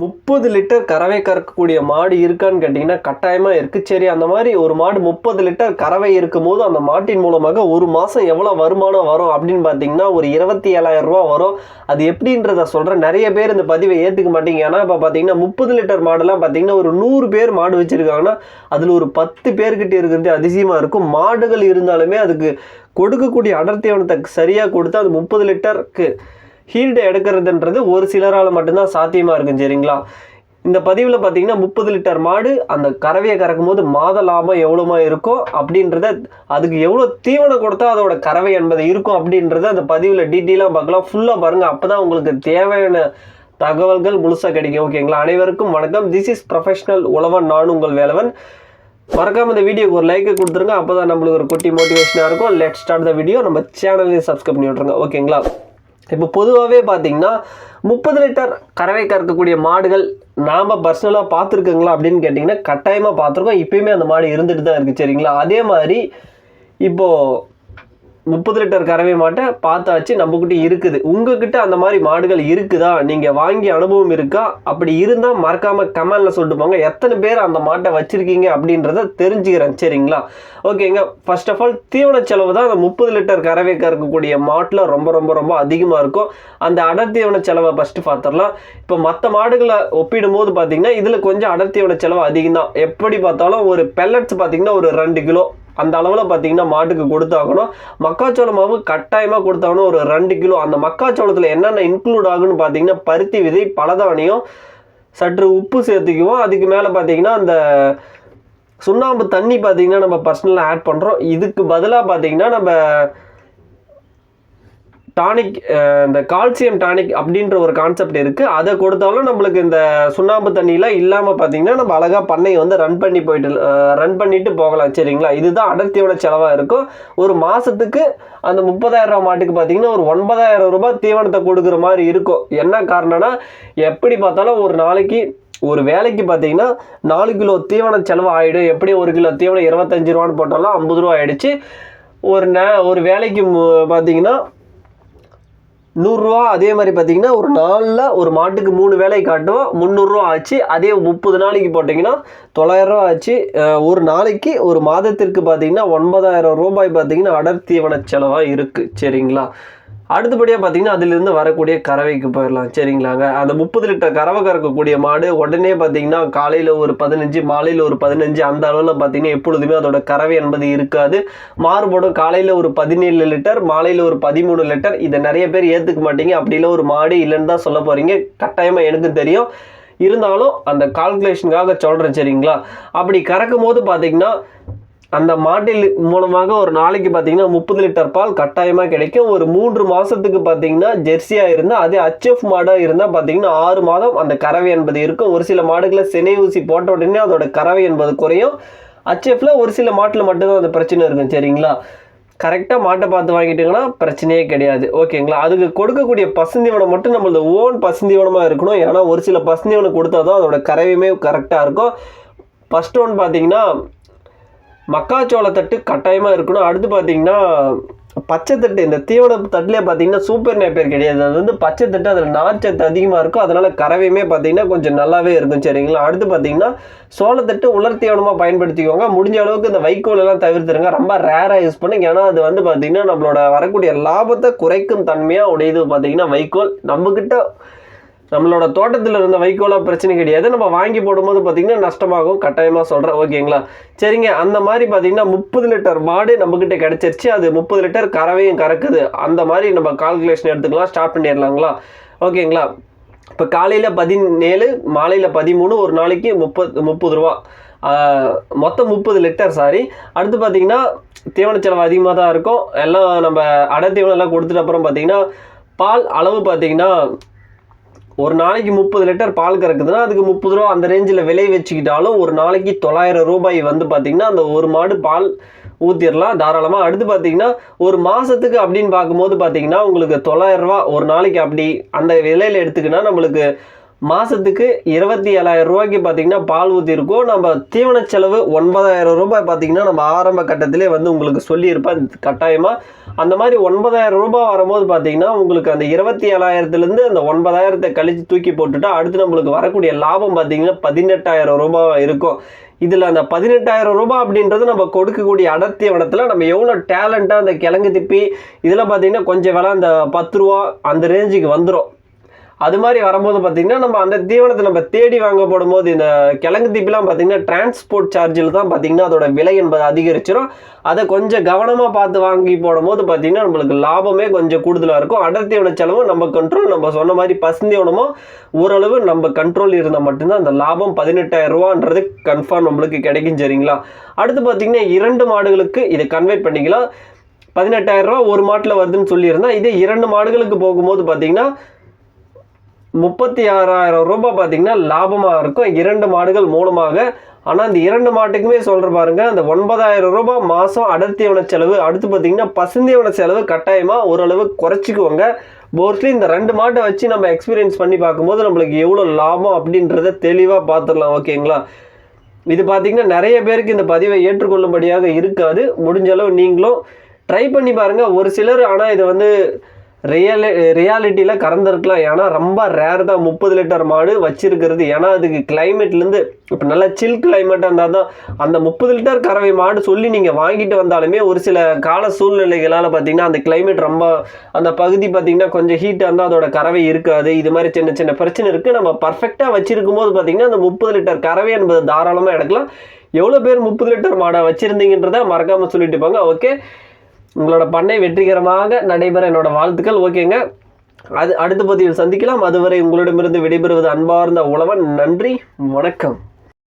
முப்பது லிட்டர் கறவை கறக்கக்கூடிய மாடு இருக்கான்னு கேட்டிங்கன்னா கட்டாயமாக இருக்குது சரி அந்த மாதிரி ஒரு மாடு முப்பது லிட்டர் கறவை இருக்கும்போது அந்த மாட்டின் மூலமாக ஒரு மாதம் எவ்வளோ வருமானம் வரும் அப்படின்னு பார்த்தீங்கன்னா ஒரு இருபத்தி ஏழாயிரம் ரூபா வரும். அது எப்படின்றத சொல்கிறேன் நிறைய பேர் இந்த பதிவை ஏற்றுக்க மாட்டீங்க. ஏன்னா இப்போ பார்த்தீங்கன்னா முப்பது லிட்டர் மாடெல்லாம் பார்த்தீங்கன்னா ஒரு நூறு பேர் மாடு வச்சுருக்காங்கன்னா அதில் ஒரு பத்து பேர்கிட்ட இருக்கிறது அதிசயமாக இருக்கும். மாடுகள் இருந்தாலுமே அதுக்கு கொடுக்கக்கூடிய அடர்த்தியானத்தை சரியாக கொடுத்து அது முப்பது லிட்டருக்கு ஹீல்டு எடுக்கிறதுன்றது ஒரு சிலரால் மட்டும்தான் சாத்தியமாக இருக்கும் சரிங்களா? இந்த பதிவில் பார்த்தீங்கன்னா முப்பது லிட்டர் மாடு அந்த கறவையை கறக்கும் போது மாத லாபம் எவ்வளோமா இருக்கும் அப்படின்றத அதுக்கு எவ்வளோ தீவனம் கொடுத்தா அதோட கறவை என்பது இருக்கும் அப்படின்றத அந்த பதிவில் டீட்டெயிலாக பார்க்கலாம். ஃபுல்லாக பாருங்கள் அப்போ தான் உங்களுக்கு தேவையான தகவல்கள் முழுசாக கிடைக்கும் ஓகேங்களா? அனைவருக்கும் வணக்கம். திஸ் இஸ் ப்ரொஃபஷனல் உழவன் நான் உங்கள் வேலவன். மறக்காம இந்த வீடியோக்கு ஒரு லைக்கை கொடுத்துருங்க அப்போ தான் நம்மளுக்கு ஒரு குட்டி மோட்டிவேஷனாக இருக்கும். லெட் ஸ்டார்ட் த வீடியோ நம்ம சேனலையும் சப்ஸ்கிரைப் பண்ணி விட்ருங்க ஓகேங்களா? இப்போ பொதுவாகவே பார்த்தீங்கன்னா முப்பது லிட்டர் கறவை கறக்கக்கூடிய மாடுகள் நாம் பர்சனலாக பார்த்துருக்கோங்களா அப்படின்னு கேட்டிங்கன்னா கட்டாயமாக பார்த்துருக்கோம். இப்பயுமே அந்த மாடு இருந்துட்டு தான் இருக்குது சரிங்களா? அதே மாதிரி இப்போது முப்பது லிட்டர் கறவை மாட்டை பார்த்தாச்சு நம்மக்கிட்ட இருக்குது. உங்ககிட்ட அந்த மாதிரி மாடுகள் இருக்குதா? நீங்கள் வாங்கி அனுபவம் இருக்கா? அப்படி இருந்தால் மறக்காமல் கமெண்டில் சொல்லிட்டு போங்க எத்தனை பேர் அந்த மாட்டை வச்சுருக்கீங்க அப்படின்றத தெரிஞ்சுக்கிறேன். சரிங்களா? ஓகேங்க. ஃபர்ஸ்ட் ஆஃப் ஆல் தீவன செலவு தான் அந்த முப்பது லிட்டர் கறவை கறக்கக்கூடிய மாட்டில் ரொம்ப ரொம்ப ரொம்ப அதிகமாக இருக்கும். அந்த அடர் தீவன செலவை ஃபஸ்ட்டு பார்த்துடலாம் இப்போ மற்ற மாடுகளை ஒப்பிடும் போது பார்த்தீங்கன்னா இதில் கொஞ்சம் அடர் தீவன செலவு அதிகம் தான் எப்படி பார்த்தாலும் ஒரு பெல்லட்ஸ் பார்த்தீங்கன்னா ஒரு ரெண்டு கிலோ அந்த அளவில் பார்த்தீங்கன்னா மாட்டுக்கு கொடுத்தாகணும். மக்காச்சோள மாவு கட்டாயமாக கொடுத்தாகணும். ஒரு ரெண்டு கிலோ. அந்த மக்காச்சோளத்தில் என்னென்ன இன்க்ளூட் ஆகுன்னு பார்த்தீங்கன்னா பருத்தி விதை பலதானியம் சற்று உப்பு சேர்த்துக்குவோம். அதுக்கு மேலே பார்த்தீங்கன்னா அந்த சுண்ணாம்பு தண்ணி பார்த்தீங்கன்னா நம்ம பர்சனலாக ஆட் பண்ணுறோம் இதுக்கு பதிலாக பார்த்தீங்கன்னா நம்ம டானிக் இந்த கால்சியம் டானிக் அப்படின்ற ஒரு கான்செப்ட் இருக்குது அதை கொடுத்தாலும் நம்மளுக்கு இந்த சுண்ணாம்பு தண்ணியெலாம் இல்லாமல் பார்த்தீங்கன்னா நம்ம அழகாக பண்ணையை வந்து ரன் பண்ணி போயிட்டு ரன் பண்ணிட்டு போகலாம். சரிங்களா? இதுதான் அடர்த்தியோட செலவாக இருக்கும். ஒரு மாதத்துக்கு அந்த முப்பதாயிரம் ரூபா மாட்டுக்கு பார்த்தீங்கன்னா ஒரு ஒன்பதாயிரம் ரூபாய் தீவனத்தை கொடுக்குற மாதிரி இருக்கும். என்ன காரணம்னா எப்படி பார்த்தாலும் ஒரு நாளைக்கு ஒரு வேலைக்கு பார்த்தீங்கன்னா நாலு கிலோ தீவன செலவு ஆகிடும் எப்படி ஒரு கிலோ தீவனம் இருபத்தஞ்சு ரூபான்னு போட்டாலும் ஐம்பது ரூபா ஆயிடுச்சு. ஒரு நே ஒரு வேலைக்கு மு- பார்த்தீங்கன்னா நூறுரூவா அதே மாதிரி பார்த்தீங்கன்னா ஒரு நாளில் ஒரு மாட்டுக்கு மூணு வேலை காட்டும் முந்நூறுரூவா ஆச்சு. அதே முப்பது நாளைக்கு போட்டிங்கன்னா தொள்ளாயிரரூவா ஆச்சு. ஒரு நாளைக்கு ஒரு மாதத்திற்கு பார்த்தீங்கன்னா ஒன்பதாயிரம் ரூபாய் பார்த்தீங்கன்னா அடர் தீவன செலவாக இருக்குது சரிங்களா? அடுத்தபடியாக பார்த்தீங்கன்னா அதிலிருந்து வரக்கூடிய கறவைக்கு போயிடலாம். சரிங்களாங்க? அந்த முப்பது லிட்டர் கறவை கறக்கக்கூடிய மாடு உடனே பார்த்தீங்கன்னா காலையில் ஒரு பதினஞ்சு மாலையில் ஒரு பதினஞ்சு அந்த அளவில் பார்த்தீங்கன்னா எப்பொழுதுமே அதோட கறவை என்பது இருக்காது. மாறுபடும் காலையில் ஒரு பதினேழு லிட்டர் மாலையில் ஒரு பதிமூணு லிட்டர் இதை நிறைய பேர் ஏற்றுக்க மாட்டீங்க. அப்படிலாம் ஒரு மாடு இல்லைன்னு தான் சொல்ல போகிறீங்க கட்டாயமாக எனக்கும் தெரியும். இருந்தாலும் அந்த கால்குலேஷனுக்காக சொல்கிறேன் சரிங்களா? அப்படி கறக்கும் போது பார்த்தீங்கன்னா அந்த மாட்டில் மூலமாக ஒரு நாளைக்கு பார்த்தீங்கன்னா முப்பது லிட்டர் பால் கட்டாயமாக கிடைக்கும். ஒரு மூன்று மாதத்துக்கு பார்த்தீங்கன்னா ஜெர்சியாக இருந்தால் அதே அச்எஃப் மாடாக இருந்தால் பார்த்தீங்கன்னா ஆறு மாதம் அந்த கறவை என்பது இருக்கும். ஒரு சில மாடுகளை சினை ஊசி போட்ட உடனே அதோட கறவை என்பது குறையும். அச்எஃப்ல ஒரு சில மாட்டில் மட்டும்தான் அந்த பிரச்சனை இருக்கும் சரிங்களா? கரெக்டாக மாட்டை பார்த்து வாங்கிட்டீங்கன்னா பிரச்சனையே கிடையாது ஓகேங்களா? அதுக்கு கொடுக்கக்கூடிய பசுந்தீவனம் மட்டும் நம்மளது ஓன் பசுந்தீவனமாக இருக்கணும். ஏன்னா ஒரு சில பசுந்தீவனம் கொடுத்தா தான் அதோட கறவையுமே கரெக்டாக இருக்கும். ஃபஸ்ட் ஒன் பார்த்தீங்கன்னா மக்காச்சோள தட்டு கட்டாயமாக இருக்கணும். அடுத்து பார்த்தீங்கன்னா பச்சை தட்டு இந்த தீவன தட்டுலேயே பார்த்தீங்கன்னா சூப்பர் நேப்பர் கிடையாது. அது வந்து பச்சை தட்டு அதில் நார்ச்சத்து அதிகமாக இருக்கும். அதனால் கறவையுமே பார்த்தீங்கன்னா கொஞ்சம் நல்லாவே இருக்கும். சரிங்களா? அடுத்து பார்த்தீங்கன்னா சோளத்தட்டு உலர் தீவனமாக பயன்படுத்திக்கோங்க. முடிஞ்ச அளவுக்கு இந்த வைக்கோலெல்லாம் தவிர்த்துருங்க. ரொம்ப ரேராக யூஸ் பண்ணுங்க. ஏன்னா அது வந்து பார்த்தீங்கன்னா நம்மளோட வரக்கூடிய லாபத்தை குறைக்கும் தன்மையாக உடையது பார்த்தீங்கன்னா வைக்கோல். நம்மக்கிட்ட நம்மளோட தோட்டத்தில் இருந்த வைக்கோலாக பிரச்சனை கிடையாது. நம்ம வாங்கி போடும்போது பார்த்திங்கன்னா நஷ்டமாகும் கட்டாயமாக சொல்கிறேன் ஓகேங்களா சரிங்க. அந்த மாதிரி பார்த்திங்கன்னா முப்பது லிட்டர் மாடு நம்மக்கிட்ட கிடச்சிருச்சு. அது முப்பது லிட்டர் கறவையும் கறக்குது. அந்த மாதிரி நம்ம கால்குலேஷன் எடுத்துக்கலாம். ஸ்டார்ட் பண்ணிடலாங்களா? ஓகேங்களா இப்போ காலையில் பதினேழு மாலையில் பதிமூணு ஒரு நாளைக்கு முப்பது முப்பது ரூபா. மொத்தம் முப்பது லிட்டர் சாரி அடுத்து பார்த்தீங்கன்னா தீவன செலவு அதிகமாக தான் இருக்கும். எல்லாம் நம்ம அடை தீவனம் எல்லாம் கொடுத்துட்ட அப்புறம் பார்த்தீங்கன்னா பால் அளவு பார்த்தீங்கன்னா ஒரு நாளைக்கு முப்பது லிட்டர் பால் கறக்குதுன்னா அதுக்கு முப்பது ரூபா அந்த ரேஞ்சில் விலை வச்சுக்கிட்டாலும் ஒரு நாளைக்கு தொள்ளாயிரம் ரூபாய் வந்து பார்த்திங்கன்னா அந்த ஒரு மாடு பால் ஊற்றிடலாம் தாராளமாக அடுத்து பார்த்தீங்கன்னா ஒரு மாதத்துக்கு அப்படின்னு பார்க்கும்போது பார்த்தீங்கன்னா உங்களுக்கு தொள்ளாயிரம் ரூபா ஒரு நாளைக்கு அப்படி அந்த விலையில் எடுத்துக்கினா நம்மளுக்கு மாதத்துக்கு இருபத்தி ஏழாயிரம் ரூபாய்க்கு பார்த்தீங்கன்னா பால் ஊற்றி இருக்கும் நம்ம தீவன செலவு ஒன்பதாயிரம் ரூபாய் பார்த்தீங்கன்னா நம்ம ஆரம்ப கட்டத்திலே வந்து உங்களுக்கு சொல்லியிருப்பேன். கட்டாயமாக அந்த மாதிரி ஒன்பதாயிரம் ரூபாய் வரும்போது பார்த்தீங்கன்னா உங்களுக்கு அந்த இருபத்தி ஏழாயிரத்துலேருந்து அந்த ஒன்பதாயிரத்தை கழித்து தூக்கி போட்டுட்டா அடுத்து நம்மளுக்கு வரக்கூடிய லாபம் பார்த்தீங்கன்னா பதினெட்டாயிரம் ரூபாய் இருக்கும். இதில் அந்த பதினெட்டாயிரம் ரூபாய் அப்படின்றது நம்ம கொடுக்கக்கூடிய அடர்த்தி வனத்தில் நம்ம எவ்வளோ டேலண்ட்டாக அந்த கிழங்கு திப்பி இதில் பார்த்தீங்கன்னா கொஞ்சம் வில அந்த பத்து ரூபா அந்த ரேஞ்சுக்கு வந்துடும் அது மாதிரி வரும்போது பார்த்தீங்கன்னா நம்ம அந்த தீவனத்தை நம்ம தேடி வாங்க போடும்போது இந்த கிழங்கு தீப்பிலாம் பார்த்தீங்கன்னா டிரான்ஸ்போர்ட் சார்ஜில் தான் பார்த்தீங்கன்னா அதோட விலை என்பது அதிகரிச்சிடும் அதை கொஞ்சம் கவனமாக பார்த்து வாங்கி போடும்போது பார்த்தீங்கன்னா நம்மளுக்கு லாபமே கொஞ்சம் கூடுதலாக இருக்கும். அடர் தீவன செலவும் நம்ம கண்ட்ரோல் நம்ம சொன்ன மாதிரி பசுந்தீவனமும் ஓரளவு நம்ம கண்ட்ரோல் இருந்தால் மட்டும்தான் அந்த லாபம் பதினெட்டாயிரம் ரூபான்றது கன்ஃபார்ம் நம்மளுக்கு கிடைக்கும் சரிங்களா? அடுத்து பார்த்தீங்கன்னா இரண்டு மாடுகளுக்கு இதை கன்வெர்ட் பண்ணிக்கலாம். பதினெட்டாயிரம் ரூபா ஒரு மாட்டில் வருதுன்னு சொல்லியிருந்தா இதே இரண்டு மாடுகளுக்கு போகும்போது பார்த்தீங்கன்னா முப்பத்தி ஆறாயிரம் ரூபாய் பார்த்தீங்கன்னா லாபமாக இருக்கும். இரண்டு மாடுகள் மூலமாக. ஆனால் இந்த இரண்டு மாட்டுக்குமே சொல்கிற பாருங்க அந்த ஒன்பதாயிரம் ரூபாய் மாதம் அடர்த்தியவன செலவு. அடுத்து பார்த்தீங்கன்னா பசுந்தீவன செலவு கட்டாயமாக ஓரளவு குறைச்சிக்குவோங்க மோஸ்ட்லி இந்த ரெண்டு மாட்டை வச்சு நம்ம எக்ஸ்பீரியன்ஸ் பண்ணி பார்க்கும்போது நம்மளுக்கு எவ்வளோ லாபம் அப்படின்றத தெளிவாக பார்த்துடலாம் ஓகேங்களா? இது பார்த்தீங்கன்னா நிறைய பேருக்கு இந்த பதிவை ஏற்றுக்கொள்ளும்படியாக இருக்காது. முடிஞ்ச அளவு நீங்களும் ட்ரை பண்ணி பாருங்கள் ஒரு சிலர் ஆனால் இதை வந்து ரியலி ரியாலிட்டியில் கறந்துருக்கலாம். ஏன்னா ரொம்ப ரேர் தான். முப்பது லிட்டர் மாடு வச்சிருக்கிறது. ஏன்னா அதுக்கு கிளைமேட்லேருந்து இப்போ நல்லா சில் கிளைமேட்டாக இருந்தால் தான் அந்த முப்பது லிட்டர் கறவை மாடு சொல்லி நீங்கள் வாங்கிட்டு வந்தாலுமே ஒரு சில கால சூழ்நிலைகளால் பார்த்தீங்கன்னா அந்த கிளைமேட் ரொம்ப அந்த பகுதி பார்த்தீங்கன்னா கொஞ்சம் ஹீட்டாக இருந்தால் அதோட கறவை இருக்காது. இது மாதிரி சின்ன சின்ன பிரச்சனை இருக்குது நம்ம பர்ஃபெக்டாக வச்சிருக்கும் போது பார்த்திங்கன்னா அந்த முப்பது லிட்டர் கறவை என்பது தாராளமாக எடுக்கலாம். எவ்வளோ பேர் முப்பது லிட்டர் மாடை வச்சுருந்தீங்கன்றதை மறக்காமல் சொல்லிட்டு போங்க. ஓகே உங்களோட பண்ணை வெற்றிகரமாக நடைபெற என்னோட வாழ்த்துக்கள். ஓகேங்க. அது அடுத்த பதிவில் சந்திக்கலாம். அதுவரை உங்களிடமிருந்து விடைபெறுவது அன்பார்ந்த உழவன். நன்றி. வணக்கம்.